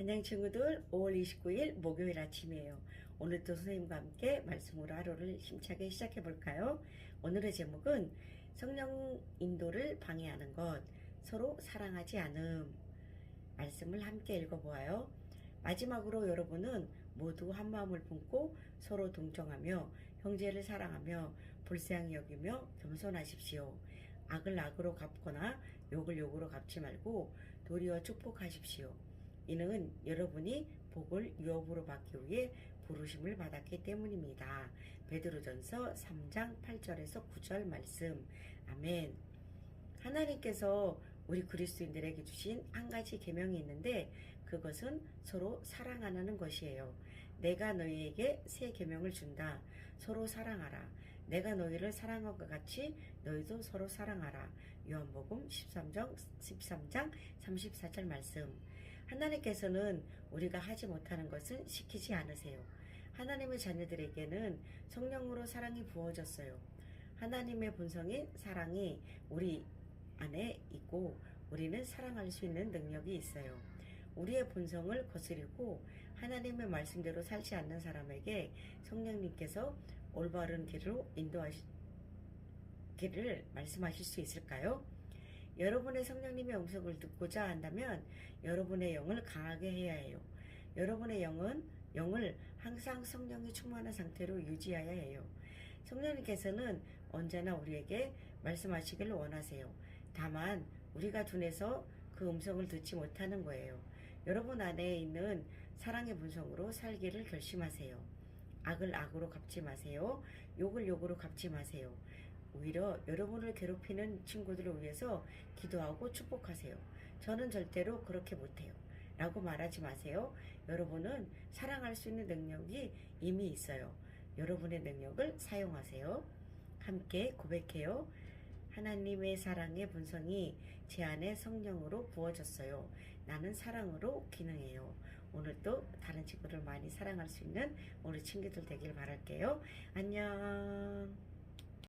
안녕 친구들. 5월 29일 목요일 아침이에요. 오늘도 선생님과 함께 말씀으로 하루를 힘차게 시작해 볼까요? 오늘의 제목은 성령 인도를 방해하는 것 서로 사랑하지 않음. 말씀을 함께 읽어보아요. 마지막으로 여러분은 모두 한 마음을 품고 서로 동정하며 형제를 사랑하며 불쌍히 여기며 겸손하십시오. 악을 악으로 갚거나 욕을 욕으로 갚지 말고 도리어 축복하십시오. 이는 여러분이 복을 유업으로 받기 위해 부르심을 받았기 때문입니다. 베드로전서 3장 8절에서 9절 말씀. 아멘. 하나님께서 우리 그리스도인들에게 주신 한 가지 계명이 있는데 그것은 서로 사랑하는 것이에요. 내가 너희에게 새 계명을 준다. 서로 사랑하라. 내가 너희를 사랑한 것 같이 너희도 서로 사랑하라. 요한복음 13장 13장 34절 말씀. 하나님께서는 우리가 하지 못하는 것은 시키지 않으세요. 하나님의 자녀들에게는 성령으로 사랑이 부어졌어요. 하나님의 본성인 사랑이 우리 안에 있고 우리는 사랑할 수 있는 능력이 있어요. 우리의 본성을 거스리고 하나님의 말씀대로 살지 않는 사람에게 성령님께서 올바른 길로 인도하시 길을 말씀하실 수 있을까요? 여러분의 성령님의 음성을 듣고자 한다면 여러분의 영을 강하게 해야 해요. 여러분의 영은 영을 항상 성령이 충만한 상태로 유지해야 해요. 성령님께서는 언제나 우리에게 말씀하시기를 원하세요. 다만 우리가 둔해서 그 음성을 듣지 못하는 거예요. 여러분 안에 있는 사랑의 분성으로 살기를 결심하세요. 악을 악으로 갚지 마세요. 욕을 욕으로 갚지 마세요. 오히려 여러분을 괴롭히는 친구들을 위해서 기도하고 축복하세요. 저는 절대로 그렇게 못해요. 라고 말하지 마세요. 여러분은 사랑할 수 있는 능력이 이미 있어요. 여러분의 능력을 사용하세요. 함께 고백해요. 하나님의 사랑의 본성이 제 안에 성령으로 부어졌어요. 나는 사랑으로 기능해요. 오늘도 다른 친구를 많이 사랑할 수 있는 우리 친구들 되길 바랄게요. 안녕.